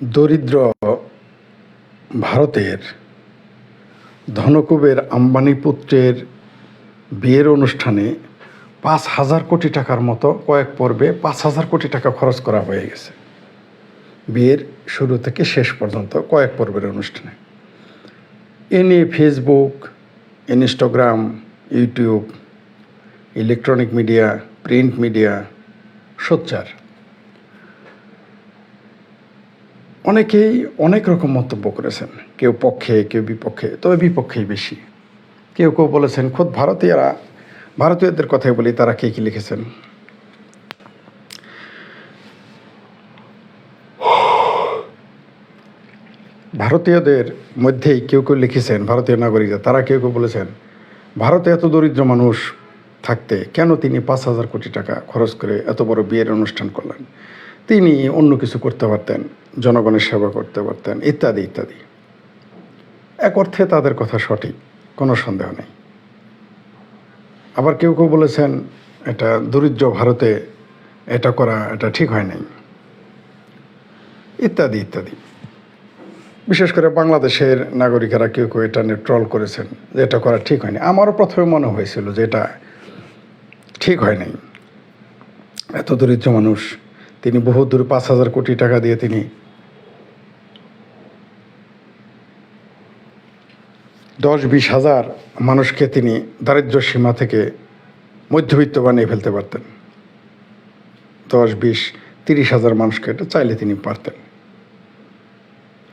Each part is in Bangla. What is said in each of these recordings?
দরিদ্র ভারতের ধনকুবের আম্বানি পুত্রের বিয়ের অনুষ্ঠানে পাঁচ হাজার কোটি টাকার মতো কয়েক পর্বে পাঁচ হাজার কোটি টাকা খরচ করা হয়ে গেছে। বিয়ের শুরু থেকে শেষ পর্যন্ত কয়েক পর্বের অনুষ্ঠানে। এ নিয়ে Facebook Instagram YouTube electronic media print media সোচ্চার। অনেকেই অনেক রকম মন্তব্য করেছেন, কেউ পক্ষে, কেউ বিপক্ষে, তবে বিপক্ষেই বেশি। কেউ কেউ বলেছেন, খোদ ভারতীয়রা, ভারতীয়দের কথাই বলি, তারা কে কী লিখেছেন? ভারতীয়দের মধ্যেই কেউ কেউ লিখেছেন, ভারতীয় নাগরিকরা, তারা কেউ কেউ বলেছেন, ভারতে এত দরিদ্র মানুষ থাকতে কেন তিনি পাঁচ হাজার কোটি টাকা খরচ করে এত বড় বিয়ের অনুষ্ঠান করলেন? তিনি অন্য কিছু করতে পারতেন, জনগণের সেবা করতে পারতেন, ইত্যাদি ইত্যাদি। এক অর্থে তাদের কথা সঠিক, কোনো সন্দেহ নেই। আবার কেউ কেউ বলেছেন, এটা দরিদ্র ভারতে এটা করা, এটা ঠিক হয় নাই। ইত্যাদি ইত্যাদি। বিশেষ করে বাংলাদেশের নাগরিকেরা কেউ কেউ এটা নিয়ে ট্রল করেছেন যে এটা করা ঠিক হয়নি। আমারও প্রথমে মনে হয়েছিল যে এটা ঠিক হয় নাই। এত দরিদ্র মানুষ তিনি বহু দূর পাঁচ হাজার কোটি টাকা দিয়ে তিনি দশ বিশ হাজার মানুষকে তিনি দারিদ্র্য সীমা থেকে মধ্যবিত্ত বানিয়ে ফেলতে পারতেন। দশ বিশ তিরিশ হাজার মানুষকে এটা চাইলে তিনি পারতেন।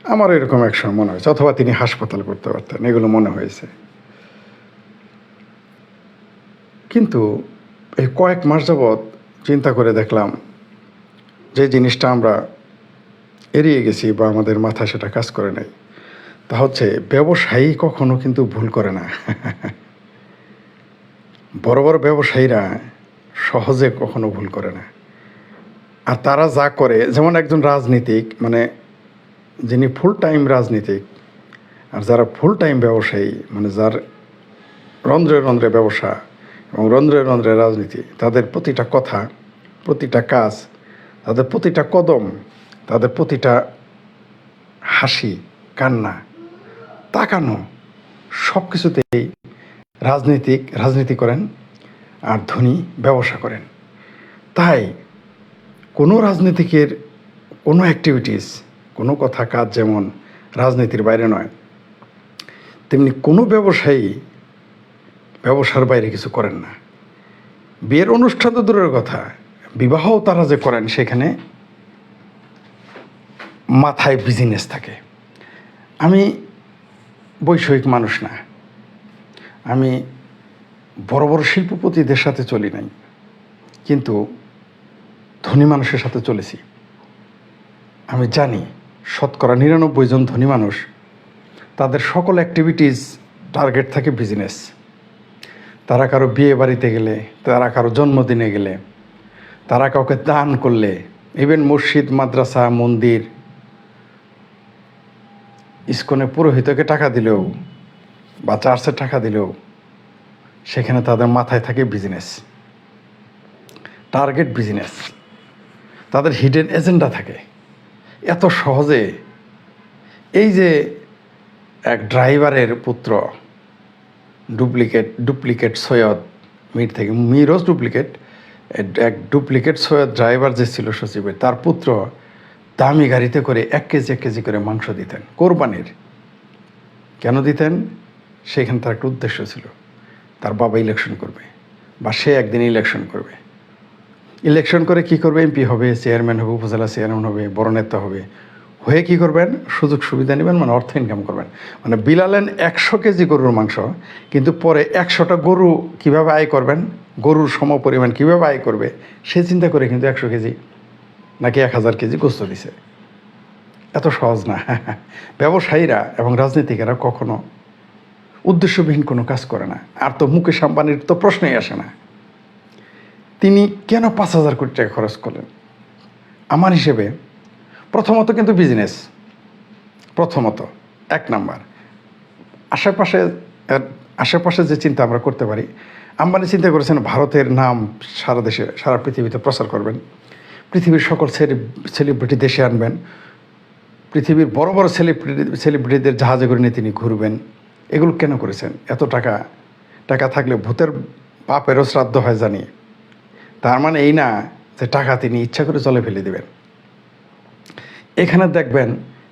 আমার এরকম এক সময় মনে হয়েছে, অথবা তিনি হাসপাতাল করতে পারতেন, এগুলো মনে হয়েছে। কিন্তু এই কয়েক মাস যাবৎ চিন্তা করে দেখলাম যে জিনিসটা আমরা এড়িয়ে গেছি বা আমাদের মাথায় সেটা কাজ করে নাই, তা হচ্ছে ব্যবসায়ী কখনো কিন্তু ভুল করে না। বড় বড় ব্যবসায়ীরা সহজে কখনো ভুল করে না। আর তারা যা করে, যেমন একজন রাজনীতিক মানে যিনি ফুল টাইম রাজনীতিক, আর যারা ফুল টাইম ব্যবসায়ী মানে যার রন্ধ্রে রন্ধ্রে ব্যবসা এবং রন্ধ্রে রন্ধ্রে রাজনীতি, তাদের প্রতিটা কথা, প্রতিটা কাজ তাদের প্রতিটা কদম, তাদের প্রতিটা হাসি, কান্না, তাকানো সব কিছুতেই রাজনীতিক, রাজনীতি করেন আর ধনী ব্যবসা করেন। তাই কোনো রাজনীতিকের কোনো অ্যাক্টিভিটিস কোনো কথা কাজ যেমন রাজনীতির বাইরে নয়, তেমনি কোনো ব্যবসায়ী ব্যবসার বাইরে কিছু করেন না। বিয়ের অনুষ্ঠান তো দূরের কথা। বিবাহও তারা যে করেন সেখানে মাথায় বিজনেস থাকে। আমি বৈষয়িক মানুষ না। আমি বড় বড় শিল্পপতিদের সাথে চলি নাই। কিন্তু ধনী মানুষের সাথে চলেছি। আমি জানি শতকরা নিরানব্বই জন ধনী মানুষ, তাদের সকল অ্যাক্টিভিটিস টার্গেট থাকে বিজনেস তারা কারও বিয়ে বাড়িতে গেলে, তারা কারও জন্মদিনে গেলে তারা কাউকে দান করলে ইভেন মসজিদ, মাদ্রাসা, মন্দির, ইস্কনে পুরোহিতকে টাকা দিলেও বা চার্চে টাকা দিলেও সেখানে তাদের মাথায় থাকে বিজনেস টার্গেট বিজনেস তাদের হিডেন এজেন্ডা থাকে। এত সহজে এই যে এক ড্রাইভারের পুত্র ডুপ্লিকেট ডুপ্লিকেট সৈয়দ, মির থেকে মিরোজ ডুপ্লিকেট এক ডুপ্লিকেট সৈয়দ ড্রাইভার যে ছিল সচিবের, তার পুত্র দামি গাড়িতে করে এক কেজি এক কেজি করে মাংস দিতেন, কোরবানির। কেন দিতেন? সেখানে তার একটা উদ্দেশ্য ছিল, তার বাবা ইলেকশন করবে বা সে একদিন ইলেকশন করবে। ইলেকশন করে কি করবে? এমপি হবে চেয়ারম্যান হবে, উপজেলা চেয়ারম্যান হবে, বড় নেতা হবে। হয়ে কি করবেন? সুযোগ সুবিধা নেবেন মানে অর্থ ইনকাম করবেন। মানে বিলালেন একশো কেজি গরুর মাংস, কিন্তু পরে একশোটা গরু কীভাবে আয় করবেন? গরুর সম পরিমাণ কীভাবে আয় করবে, সে চিন্তা করে কিন্তু একশো কেজি নাকি এক হাজার কেজি গোস্ত দিছে। এত সহজ না। ব্যবসায়ীরা এবং রাজনীতিকেরা কখনো উদ্দেশ্যবিহীন কোনো কাজ করে না। আর তো মুকেশ আম্বানির তো প্রশ্নই আসে না। তিনি কেন পাঁচ হাজার কোটি টাকা খরচ করলেন? আমার হিসেবে প্রথমত কিন্তু বিজনেস প্রথমত, এক নাম্বার। আশেপাশে আশেপাশে যে চিন্তা আমরা করতে পারি আম্বানি চিন্তা করেছেন ভারতের নাম সারা দেশে, সারা পৃথিবীতে প্রচার করবেন। পৃথিবীর সকল সেলিব্রিটি দেশে আনবেন। পৃথিবীর বড় বড় সেলিব্রিটি সেলিব্রিটিদের জাহাজে করে নিয়ে তিনি ঘুরবেন। এগুলো কেন করেছেন? এত টাকা টাকা থাকলে ভূতের পাপেরও শ্রাদ্ধ হয় জানি। তার মানে এই না যে টাকা তিনি ইচ্ছা করে চলে ফেলে দেবেন। এখানে দেখবেন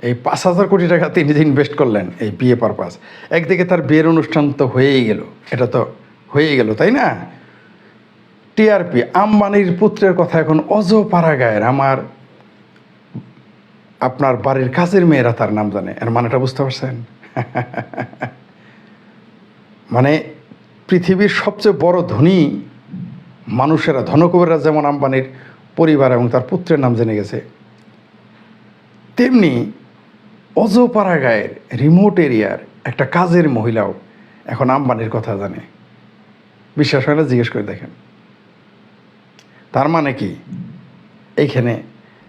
এই পাঁচ হাজার কোটি টাকা তিনি যে ইনভেস্ট করলেন, এই বিয়ে পারপাস, একদিকে তার বিয়ের অনুষ্ঠান তো হয়েই গেল। এটা তো হয়েই গেল, তাই না? টিআরপি আম্বানির পুত্রের কথা এখন অজপাড়া গায়ের। আমার, আপনার বাড়ির কাজের মেয়েরা তার নাম জানে। এর মানেটা বুঝতে পারছেন? মানে পৃথিবীর সবচেয়ে বড় ধনী মানুষেরা ধনকুবেরা যেমন আম্বানির পরিবার এবং তার পুত্রের নাম জেনে গেছে, তেমনি অজপাড়া গায়ের রিমোট এরিয়ার একটা কাজের মহিলাও এখন আম্বানির কথা জানে। বিশ্বাস হয় না, জিজ্ঞেস করে দেখেন। তার মানে কি? এইখানে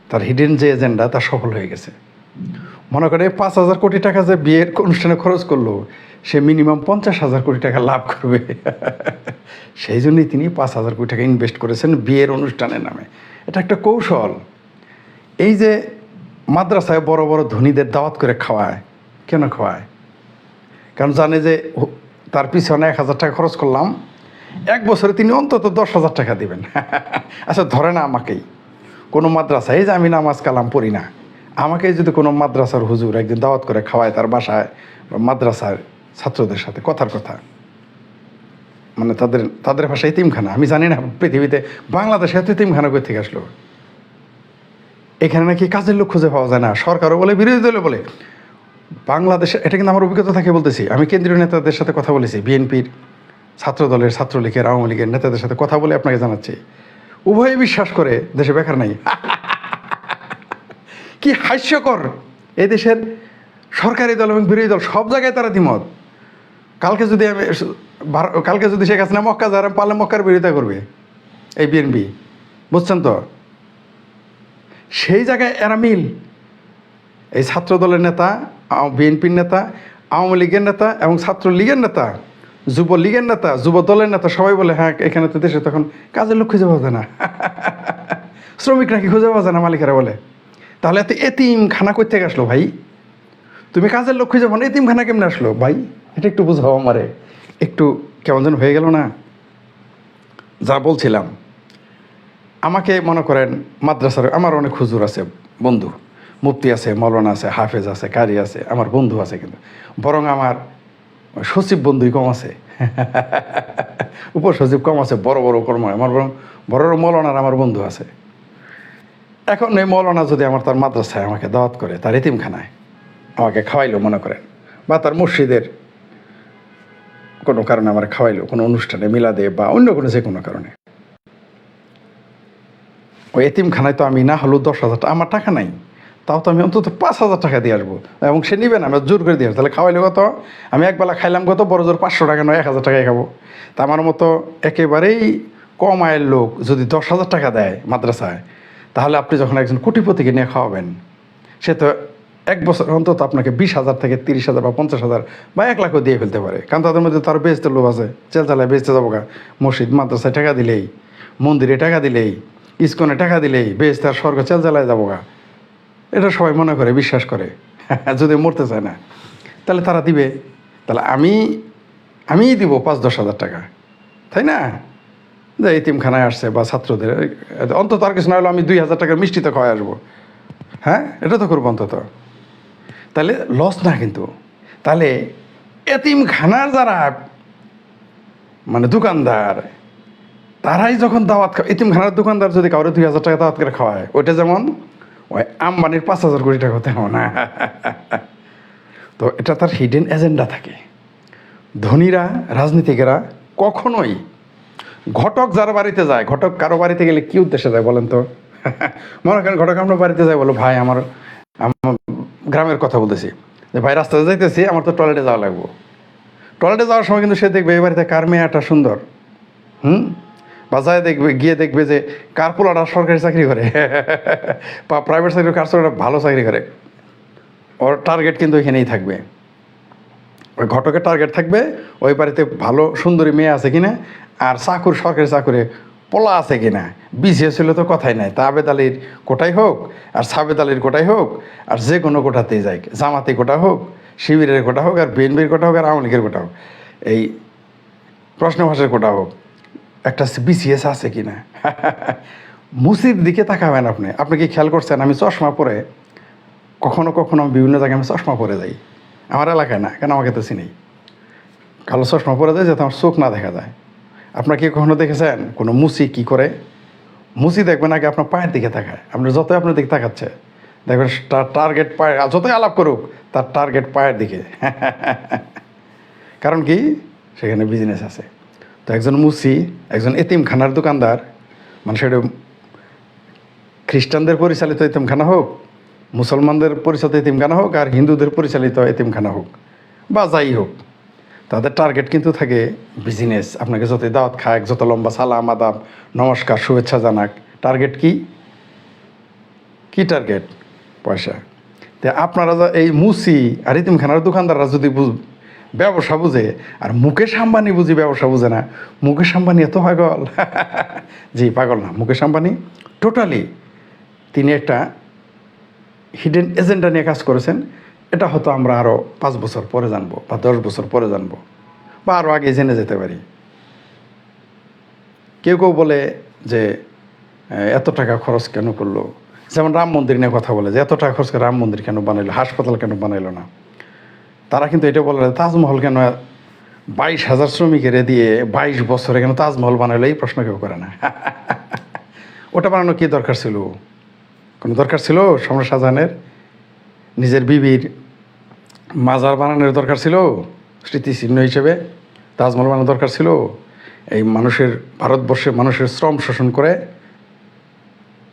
তার হিডেন যে এজেন্ডা তা সফল হয়ে গেছে। মনে করে পাঁচ হাজার কোটি টাকা যে বিয়ের অনুষ্ঠানে খরচ করল, সে মিনিমাম পঞ্চাশ হাজার কোটি টাকা লাভ করবে। সেই জন্যই তিনি পাঁচ হাজার কোটি টাকা ইনভেস্ট করেছেন বিয়ের অনুষ্ঠানের নামে। এটা একটা কৌশল। এই যে মাদ্রাসায় বড় বড় ধনীদের দাওয়াত করে খাওয়ায়, কেন খাওয়ায়? কারণ জানে যে তার পিছনে এক হাজার টাকা খরচ করলাম এক বছরে তিনি অন্তত দশ হাজার টাকা দিবেন। আচ্ছা ধরে না আমাকেই। কোনো মাদ্রাসায়, এই যে আমি নামাজ কালাম পড়ি না, আমাকে যদি কোনো মাদ্রাসার হুজুর একদিন দাওয়াত করে খাওয়ায় তার বাসায় মাদ্রাসার ছাত্রদের সাথে কথার কথা মানে তাদের তাদের ভাষায় এতিমখানা, আমি জানি না পৃথিবীতে, বাংলাদেশে এত এতিমখানা কই থেকে আসলো? এখানে নাকি কাজের লোক খুঁজে পাওয়া যায় না, সরকারও বলে, বিরোধী দলে বলে। বাংলাদেশে, এটা কিন্তু আমার অভিজ্ঞতা থাকে বলতেছি, আমি কেন্দ্রীয় নেতাদের সাথে কথা বলেছি, বিএনপির ছাত্র দলের ছাত্রলীগের আওয়ামী লীগের নেতাদের সাথে কথা বলে আপনাকে জানাচ্ছি। উভয়ে বিশ্বাস করে দেশে বেকার নাই। কি হাস্যকর! এই দেশের সরকারি দল এবং বিরোধী দল সব জায়গায় তারা দ্বিমত। কালকে যদি আমি কালকে যদি শেখ হাসিনা মক্কা যারা পারলে মক্কার বিরোধিতা করবে। এই বিএনপি। বুঝছেন তো? সেই জায়গায় এরা মিল। এই ছাত্র দলের নেতা বিএনপির নেতা, আওয়ামী লীগের নেতা এবং ছাত্র লীগের নেতা যুব লীগের নেতা, যুব দলের নেতা সবাই বলে হ্যাঁ এখানে তো দেশে তখন কাজের লোক খুঁজে পাওয়া যায় না। শ্রমিক নাকি খুঁজে পাওয়া যায় না, মালিকেরা বলে? তাহলে এত এতিম খানা করতে আসলো ভাই? তুমি কাজের লোক খুঁজে পাও না এতিম খানা কেমনে আসলো? ভাই, এটা একটু বুঝাও আমারে। একটু কেমন যেন হয়ে গেল না? যা বলছিলাম। আমাকে মনে করেন মাদ্রাসার, আমার অনেক হুজুর আছে, বন্ধু। মুফতি আছে, মৌলানা আছে, হাফেজ আছে, কারি আছে, আমার বন্ধু আছে কিন্তু। বরং আমার সচিব বন্ধুই কম আছে। উপসচিব কম আছে, বড় বড় কর্ম। আমার বরং বড় বড় মৌলানার আমার বন্ধু আছে। এখন এই মৌলানা যদি আমার তার মাদ্রাসায় আমাকে দাওয়াত করে, তার এতিমখানায় আমাকে খাওয়াইলো, মনে করেন, বা তার মসজিদের কোনো কারণে আমার খাওয়াইলো, কোনো অনুষ্ঠানে, মিলাদে, বা অন্য কোনো যে কোনো কারণে। ওই এতিমখানায় তো আমি না হলেও দশ হাজার আমার টাকা নাই। তাও তো আমি অন্তত পাঁচ হাজার টাকা দিয়ে আসব। এবং সে নিবে না, আমি জোর করে দিয়ে আসব। তাহলে খাওয়াইলে কত? আমি একবেলা খাইলাম কত? বড় জোর পাঁচশো টাকা নয়, এক হাজার টাকায় খাব। তা আমার মতো একেবারেই কম আয়ের লোক যদি দশ হাজার টাকা দেয় মাদ্রাসায়, তাহলে আপনি যখন একজন কোটিপতিকে নিয়ে খাওয়াবেন, সে তো এক বছর অন্তত আপনাকে বিশ হাজার থেকে তিরিশ হাজার বা পঞ্চাশ হাজার বা এক লাখও দিয়ে ফেলতে পারে। কারণ তাদের মধ্যে তার বেচতে লোভ আছে। চেল চালায় বেচতে যাব গা। মসজিদ, মাদ্রাসায় টাকা দিলেই, মন্দিরে টাকা দিলেই, ইস্কনে টাকা দিলেই বেশ তার স্বর্গ চেল চালায় যাব গা। এটা সবাই মনে করে, বিশ্বাস করে। যদি মরতে চায় না, তাহলে তারা দিবে। তাহলে আমি, আমিই দিব পাঁচ, দশ হাজার টাকা। তাই না? যে এতিমখানায় আসছে বা ছাত্রদের, অন্তত আর কিছু না হলে আমি দুই হাজার টাকার মিষ্টিতে খাওয়াই আসব। হ্যাঁ? এটা তো করব অন্তত। তাহলে লস না কিন্তু। তাহলে এতিমখানার যারা মানে দোকানদার, তারাই যখন দাওয়াত এতিমখানার দোকানদার যদি কাউরে দুই হাজার টাকা দাওয়াত করে খাওয়ায়, ওইটা যেমন ওই আম্বানির পাঁচ হাজার কোটি টাকা হতে না। তো এটা তার হিডেন এজেন্ডা থাকে। ধনীরা, রাজনীতিকেরা কখনোই ঘটক যার বাড়িতে যায়, ঘটক কারও বাড়িতে গেলে কি উদ্দেশ্যে যায় বলেন তো? মনে করেন ঘটক আমরা বাড়িতে যাই বলো, ভাই, আমার আমার গ্রামের কথা বলতেছি। যে ভাই, রাস্তাতে যাইতেছি, আমার তো টয়লেটে যাওয়া লাগবো। টয়লেটে যাওয়ার সময় কিন্তু সে দেখবে এই বাড়িতে কার মেয়েটা সুন্দর? হুম? বাজারে দেখবে গিয়ে দেখবে যে কার পোলাটা সরকারি চাকরি করে। বা প্রাইভেট চাকরি কার পোলাটা ভালো চাকরি করে। ওর টার্গেট কিন্তু এখানেই থাকবে। ওই ঘটকের টার্গেট থাকবে ওই বাড়িতে ভালো সুন্দরী মেয়ে আছে কিনা আর চাকুর সরকারি চাকুরে পোলা আছে কিনা। বিসিএস হলে তো কথাই নাই। তা আবেদ আলীর কোটাই হোক আর সাবেদ আলীর কোটাই হোক আর যে কোনো কোটাতেই যাই। জামাতি কোটা হোক শিবিরের কোটা হোক আর বিএনপির কোটা হোক আর আওয়ামী লীগের কোটা হোক। এই প্রশ্ন ভাষার কোটা হোক। একটা বিসিএস আছে কিনা? মুসির দিকে তাকাবেন আপনি। আপনি কি খেয়াল করছেন? আমি চশমা পরে, কখনো কখনো আমি বিভিন্ন জায়গায় আমি চশমা পরে যাই। আমার এলাকায় না, কেন আমাকে তো চিনি? কালো চশমা পরে যায় যাতে আমার চোখ না দেখা যায়। আপনার কি কখনো দেখেছেন কোনো মুসি কি করে? মুসি দেখবেন আগে আপনার পায়ের দিকে তাকায়। আপনি যতই আপনার দিকে তাকাচ্ছে, দেখবেন তার টার্গেট পায়ে যতই আলাপ করুক, তার টার্গেট পায়ের দিকে। কারণ কি? সেখানে বিজনেস আছে। তো একজন মুসি, একজন এতিমখানার দোকানদার মানে সেটা খ্রিস্টানদের পরিচালিত এতিমখানা হোক, মুসলমানদের পরিচালিত এতিমখানা হোক, আর হিন্দুদের পরিচালিত এতিমখানা হোক, বা যাই হোক, তাদের টার্গেট কিন্তু থাকে বিজনেস আপনাকে যত দাওয়াত খায় যত লম্বা সালাম, আদাব, নমস্কার, শুভেচ্ছা জানাক টার্গেট কি? কি টার্গেট পয়সা। তে আপনারা এই মুসি আর ইতিমখানার দোকানদাররা যদি ব্যবসা বুঝে, আর মুকেশ আম্বানি বুঝি ব্যবসা বুঝে না। মুকেশ আম্বানি এত পাগল। জি, পাগল না। মুকেশ আম্বানি টোটালি তিনি একটা হিডেন এজেন্ডা নিয়ে কাজ করেছেন। এটা হয়তো আমরা আরও পাঁচ বছর পরে জানব, বা দশ বছর পরে জানব, বা আরও আগে জেনে যেতে পারি। কেউ কেউ বলে যে এত টাকা খরচ কেন করল? যেমন রাম মন্দির নিয়ে কথা বলে যে, এত টাকা খরচ করে রাম মন্দির কেন বানাইলো? হাসপাতাল কেন বানাইলো না? তারা কিন্তু এটা বলে তাজমহল কেন বাইশ হাজার শ্রমিকের দিয়ে বাইশ বছরে কেন তাজমহল বানাইলো? এই প্রশ্ন কেউ করে না। ওটা বানানো কি দরকার ছিল? কোনো দরকার ছিল? সম্রাট শাহজাহানের? নিজের বিবির মাজার বানানোর দরকার ছিল? স্মৃতিচিহ্ন হিসেবে তাজমহল বানানোর দরকার ছিল? এই মানুষের ভারতবর্ষে মানুষের শ্রম শোষণ করে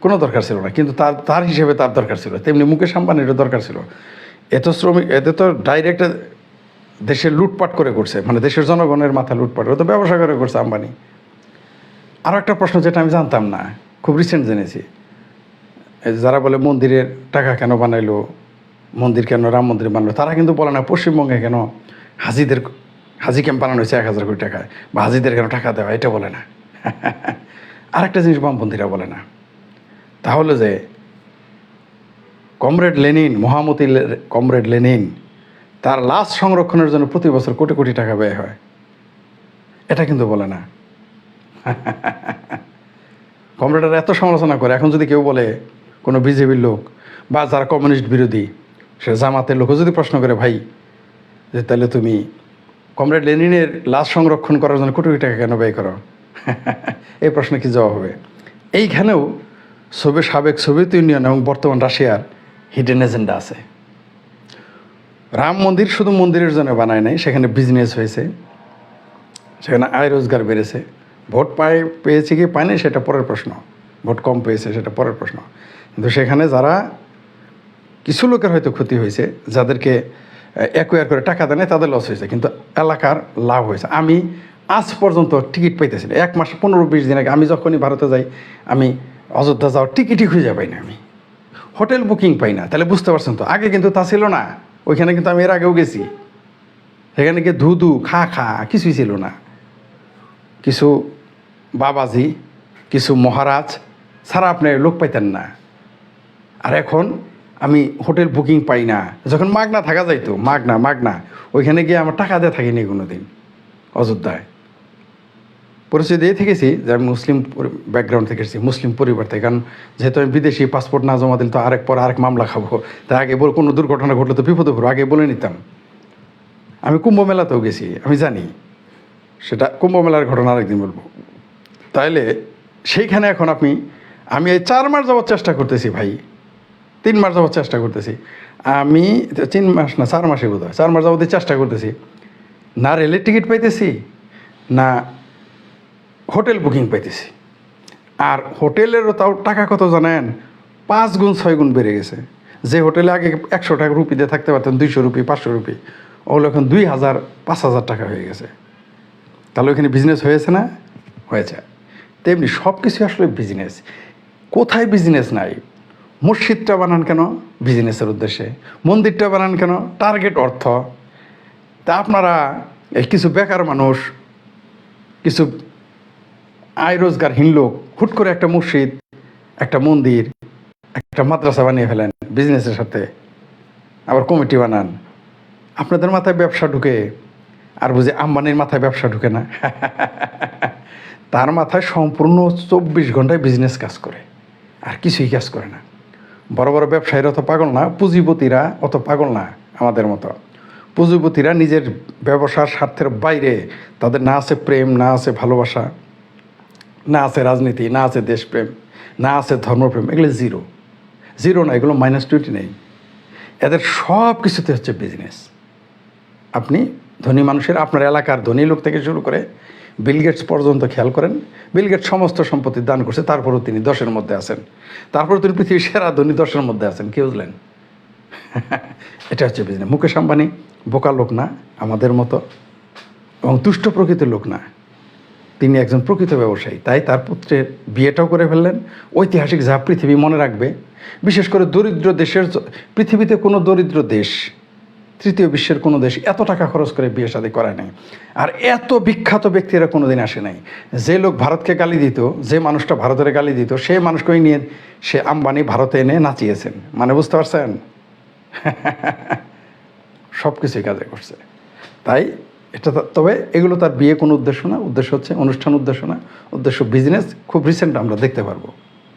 কোনো দরকার ছিল না। কিন্তু তার তার হিসেবে তার দরকার ছিল। তেমনি মুকেশ আম্বানিরও দরকার ছিল। এত শ্রমিক, এতে তো ডাইরেক্ট দেশে লুটপাট করে করছে মানে দেশের জনগণের মাথা লুটপাট করে তো ব্যবসা করে করছে আম্বানি। আরও একটা প্রশ্ন যেটা আমি জানতাম না, খুব রিসেন্ট জেনেছি। যারা বলে মন্দিরের টাকা কেন বানাইলো, মন্দির কেন রাম মন্দির বানালো তারা কিন্তু বলে না, পশ্চিমবঙ্গে কেন হাজিদের, হাজি ক্যাম্প বানানো হয়েছে এক হাজার কোটি টাকায়, বা হাজিদের কেন টাকা দেওয়া এটা বলে না। আরেকটা জিনিস বামপন্থীরা বলে না। তাহলে যে কমরেড লেনিন মহামতি কমরেড লেনিন, তার লাশ সংরক্ষণের জন্য প্রতি বছর কোটি কোটি টাকা ব্যয় হয়। এটা কিন্তু বলে না। কমরেডরা এত সমালোচনা করে, এখন যদি কেউ বলে কোনো বিজেপির লোক বা যারা কমিউনিস্ট বিরোধী, সে জামাতের লোকও যদি প্রশ্ন করে, ভাই, যে তাহলে তুমি কমরেড লেনিনের লাশ সংরক্ষণ করার জন্য কোটি কোটি টাকা কেন ব্যয় করো? এই প্রশ্নে কি জবাব হবে? এইখানেও সোভিয়েত সাবেক সোভিয়েত ইউনিয়ন এবং বর্তমান রাশিয়ার হিডেন এজেন্ডা আছে। রাম মন্দির শুধু মন্দিরের জন্য বানায় নাই, সেখানে বিজনেস হয়েছে, সেখানে আয় রোজগার বেড়েছে। ভোট পায়, পেয়েছে কি পায়নি সেটা পরের প্রশ্ন। ভোট কম পেয়েছে সেটা পরের প্রশ্ন। কিন্তু সেখানে যারা, কিছু লোকের হয়তো ক্ষতি হয়েছে, যাদেরকে অ্যাকোয়ার করে টাকা দেয় তাদের লস হয়েছে। কিন্তু এলাকার লাভ হয়েছে। আমি আজ পর্যন্ত টিকিট পাইতেছি। এক মাস পনেরো বিশ দিন আগে আমি যখনই ভারতে যাই, আমি অযোধ্যা যাওয়ার টিকিটই খুঁজে পাই না আমি। হোটেল বুকিং পাই না, তাহলে বুঝতে পারছেন তো। আগে কিন্তু তা ছিল না, ওইখানে কিন্তু আমি এর আগেও গেছি। সেখানে গিয়ে ধু ধু, খা খা, কিছুই ছিল না। কিছু বাবাজি, কিছু মহারাজ, ছাড়া আপনি লোক পাইতেন না। আর এখন আমি হোটেল বুকিং পাই না। যখন মাগনা থাকা যাইতো, মাগনা মাগনা, ওইখানে গিয়ে আমার টাকা দিয়ে থাকিনি কোনো দিন অযোধ্যায়। পরিচয় দিয়ে থেকেছি যে আমি মুসলিম ব্যাকগ্রাউন্ড থেকে এসেছি মুসলিম পরিবার থেকে। কারণ যেহেতু আমি বিদেশি পাসপোর্ট না জমা দিলে তো আরেক পর আরেক মামলা খাব। তাই আগে বল কোনো দুর্ঘটনা ঘটলে তো বিপদে পড়ব আগে বলে নিতাম। আমি কুম্ভ মেলাতেও গেছি, আমি জানি। সেটা কুম্ভ মেলার ঘটনা আরেকদিন বলব। তাইলে সেইখানে এখন আপনি, আমি এই চার মাস যাওয়ার চেষ্টা করতেছি ভাই। তিন মাস যাওয়ার চেষ্টা করতেছি। আমি তিন মাস না, চার মাসে বোধ হয় চার মাস যাবতীয় চেষ্টা করতেছি। না রেলের টিকিট পাইতেছি, না হোটেল বুকিং পাইতেছি। আর হোটেলেরও তাও টাকা কত জানেন? পাঁচ গুণ, ছয় গুণ বেড়ে গেছে। যে হোটেলে আগে একশো টাকা রুপি দিয়ে থাকতে পারতেন, দুইশো রুপি, পাঁচশো রুপি, ওগুলো এখন দুই হাজার, পাঁচ হাজার টাকা হয়ে গেছে। তাহলে ওইখানে বিজনেস হয়েছে না? হয়েছে। তেমনি সব কিছু আসলে বিজনেস কোথায় বিজনেস নাই? মসজিদটা বানান কেন? বিজনেসের উদ্দেশ্যে। মন্দিরটা বানান কেন? টার্গেট অর্থ। তা আপনারা কিছু বেকার মানুষ, কিছু আয় রোজগারহীন লোক হুট করে একটা মসজিদ, একটা মন্দির, একটা মাদ্রাসা বানিয়ে ফেলেন বিজনেসের সাথে, আবার কমিটি বানান। আপনাদের মাথায় ব্যবসা ঢুকে, আর বুঝে আম্বানির মাথায় ব্যবসা ঢুকে না? তার মাথায় সম্পূর্ণ চব্বিশ ঘন্টায় বিজনেস কাজ করে, আর কিছুই কাজ করে না। বড় বড় ব্যবসায়ীরা অত পাগল না, পুঁজিপতিরা অত পাগল না আমাদের মতো। পুঁজিপতিরা নিজের ব্যবসার স্বার্থের বাইরে তাদের না আছে প্রেম, না আছে ভালোবাসা। না আছে রাজনীতি, না আছে দেশপ্রেম, না আছে ধর্মপ্রেম, এগুলো জিরো জিরো না, এগুলো মাইনাস টোয়েন্টি নেই এদের সব কিছুতে হচ্ছে বিজনেস আপনি ধনী মানুষের, আপনার এলাকার ধনী লোক থেকে শুরু করে বিল গেটস পর্যন্ত খেয়াল করেন। বিল গেটস সমস্ত সম্পত্তি দান করছে, তারপরেও তিনি দশের মধ্যে আছেন। তারপরে তিনি পৃথিবীর সেরা ধনী দশের মধ্যে আছেন কি বুঝলেন এটা হচ্ছে বিজনেস মুকেশ আম্বানি বোকা লোক না, আমাদের মতো। এবং তুষ্ট প্রকৃতির লোক না। তিনি একজন প্রকৃত ব্যবসায়ী, তাই তার পুত্রের বিয়েটাও করে ফেললেন। ঐতিহাসিক যা পৃথিবী মনে রাখবে। বিশেষ করে দরিদ্র দেশের পৃথিবীতে কোনো দরিদ্র দেশ, তৃতীয় বিশ্বের কোনো দেশ এত টাকা খরচ করে বিয়ে শাদী করে নাই। আর এত বিখ্যাত ব্যক্তিরা কোনো দিন আসে নাই। যে লোক ভারতকে গালি দিত, যে মানুষটা ভারতের গালি দিত, সে মানুষকেই নিয়ে সে আম্বানি ভারতে এনে নাচিয়েছেন। মানে বুঝতে পারছেন? সব কিছুই কাজে করছে। তাই এটা তবে এগুলো তার বিয়ে কোনো উদ্দেশ্য না, উদ্দেশ্য হচ্ছে অনুষ্ঠান উদ্দেশ্য না, উদ্দেশ্য বিজনেস খুব রিসেন্ট আমরা দেখতে পারব।